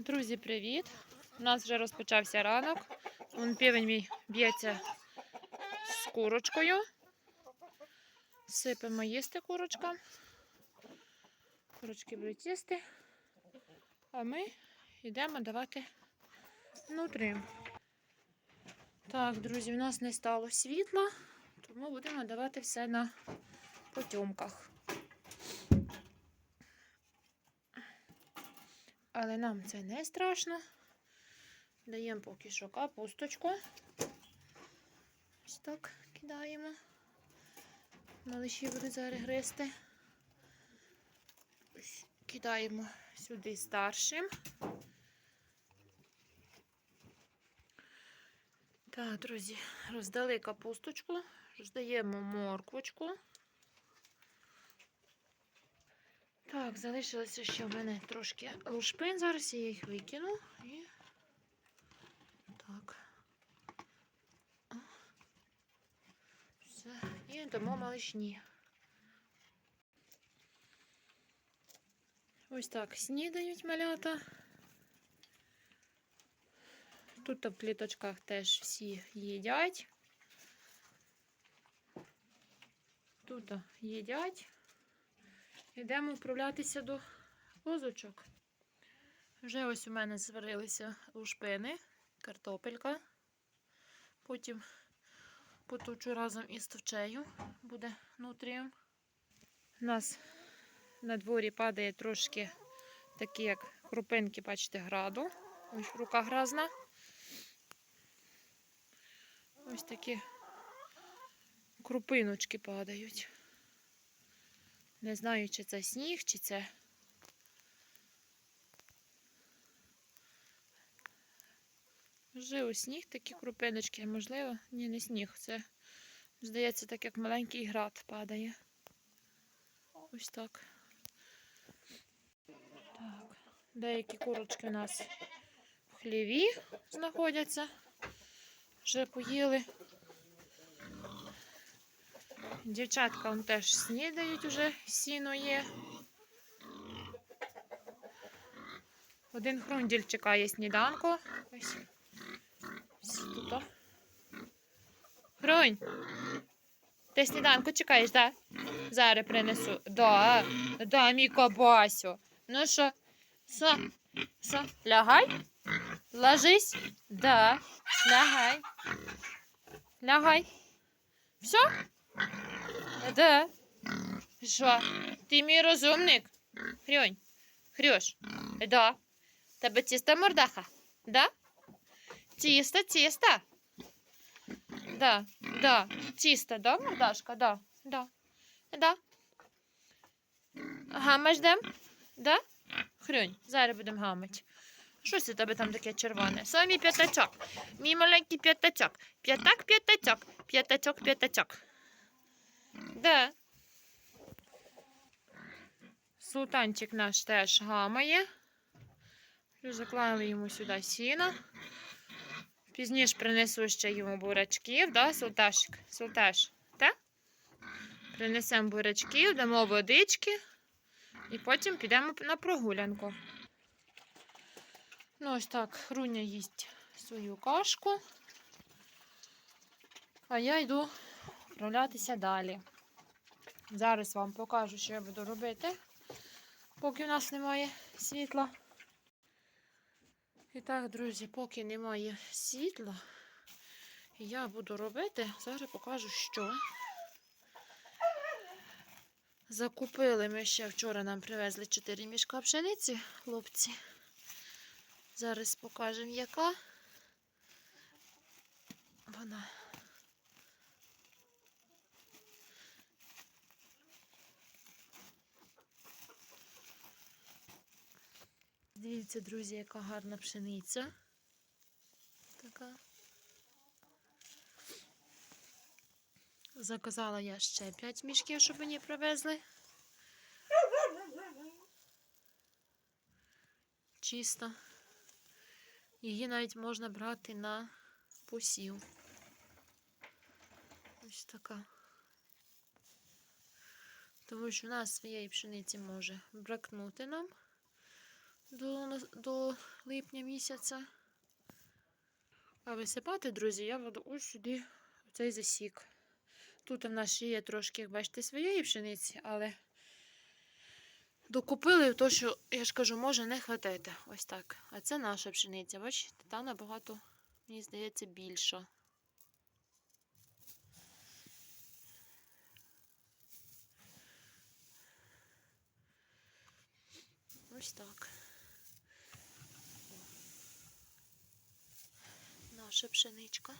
Друзі, привіт! У нас вже розпочався ранок. Вон півень мій б'ється з курочкою. Сипемо їсти курочкам. Курочки будуть їсти. А ми йдемо давати внутрі. Так, друзі, у нас не стало світла, тому будемо давати все на потьомках. Але нам це не страшно. Даємо поки що капусточку. Ось так кидаємо. Малиші будуть зараз гристи. Ось Кидаємо сюди старшим. Так, друзі, роздали капусточку, роздаємо морквочку. Так, залишилося ще в мене трошки лушпин. Зараз я їх викину і так. Все. І дамо малишні. Ось так снідають малята. Тут в кліточках теж всі їдять. Тут їдять. Йдемо вправлятися до козочок. Вже ось у мене зварилися лушпини, картопелька. Потім потучу разом із товчею, буде нутрієм. У нас на дворі падає трошки такі, як крупинки, бачите, граду. Ось рука гразна. Ось такі крупиночки падають. Не знаю, чи це сніг, чи це. Можливо, сніг такі крупиночки, можливо, ні, не сніг. Це, здається, так як маленький град падає. Ось так. Так. Деякі курочки у нас в хліві знаходяться. Вже поїли. Дівчатка вон теж снідають уже, сіно є. Один хрунділь чекає сніданку. Ось. Тут. Хрунь. Ти сніданку чекаєш, так? Зараз принесу. Да, да, мій кабасю. Ну що, со, со, лягай? Ложись? Да, лягай. Лягай. Все? Да. Що? Ти мій розумник? Хрюнь. Хрюш. Да. Тебе чиста мордаха? Да? Чиста, чиста. Да, да. Чиста, да, мордашка? Да. Да. Да. Гамаш дем? Да? Хрюнь, зараз будемо гамати. Щось у тебе там таке червоне? Со мій п'ятачок. Мій маленький п'ятачок. П'ятак, п'ятачок. П'ятачок, п'ятачок. Да. Султанчик наш теж гамає. Заклали йому сюди сіна. Пізніше принесу ще йому бурачків, да, Султашик? Султаш, так? Принесемо бурачків, дамо водички і потім підемо на прогулянку. Ну, ось так, Хруня їсть свою кашку. А я йду вправлятися далі. Зараз вам покажу, що я буду робити, поки в нас немає світла. І так, друзі, поки немає світла, я буду робити, зараз покажу, що. Закупили ми ще вчора нам привезли 4 мішка пшениці, хлопці. Зараз покажемо, яка вона. Дивіться, друзі, яка гарна пшениця. Така. Заказала я ще 5 мішків, щоб мені привезли. Чисто. Її навіть можна брати на посів. Ось така. Тому що в нас своєї пшениці може бракнути нам. До, до липня місяця. А висипати, друзі, я буду ось сюди, в цей засік. Тут у нас ще є трошки, як бачите, своєї пшениці, але докупили то, що, я ж кажу, може не хватити. Ось так. А це наша пшениця. Бачите, та набагато, мені здається, більша. Ось так. Наша пшеничка.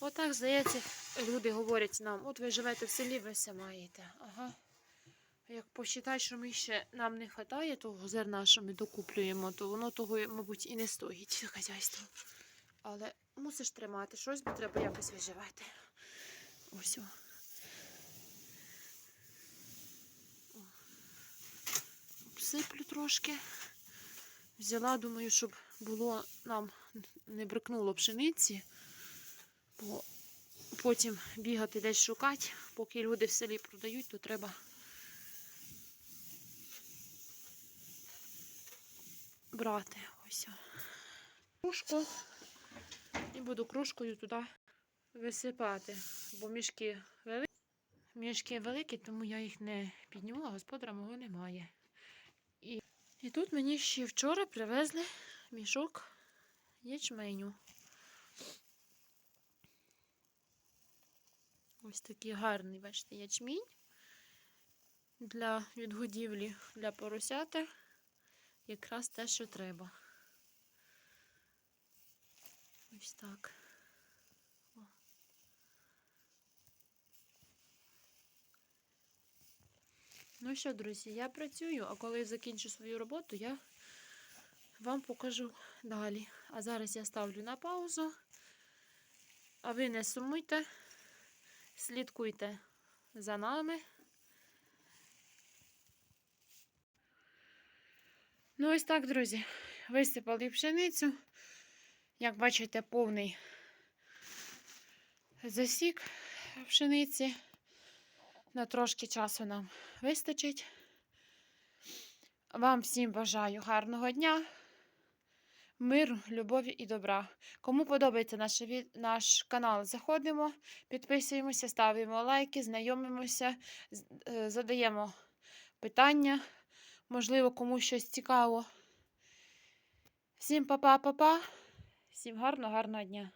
Отак, здається, люди говорять нам, от ви живете в селі, ви все маєте. Ага. Як посчитати, що ми ще нам не вистачає того зерна, що ми докуплюємо, то воно того, мабуть, і не стоїть хазяйство. Але мусиш тримати щось, бо треба якось виживати. Ось. О. Обсиплю трошки. Взяла, думаю, щоб було нам не брикнуло пшениці, бо потім бігати десь шукати, поки люди в селі продають, то треба брати. Ось. Кружку. І буду кружкою туди висипати, бо мішки великі. Мішки великі, тому я їх не підніму, а господара мого немає. І, і тут мені ще вчора привезли мішок ячменю. Ось такий гарний, бачите, ячмінь для відгодівлі для поросяти. Якраз те, що треба. Ось так. Ну що, друзі, я працюю, а коли закінчу свою роботу, я вам покажу далі. А зараз я ставлю на паузу. А ви не сумуйте, слідкуйте за нами. Ну, ось так, друзі. Висипали пшеницю. Як бачите, повний засік пшениці. На трошки часу нам вистачить. Вам всім бажаю гарного дня, миру, любові і добра. Кому подобається наш, наш канал, заходимо, підписуємося, ставимо лайки, знайомимося, е, задаємо питання. Можливо, комусь щось цікаво. Всім па-па-па-па. Всім гарного, гарного дня.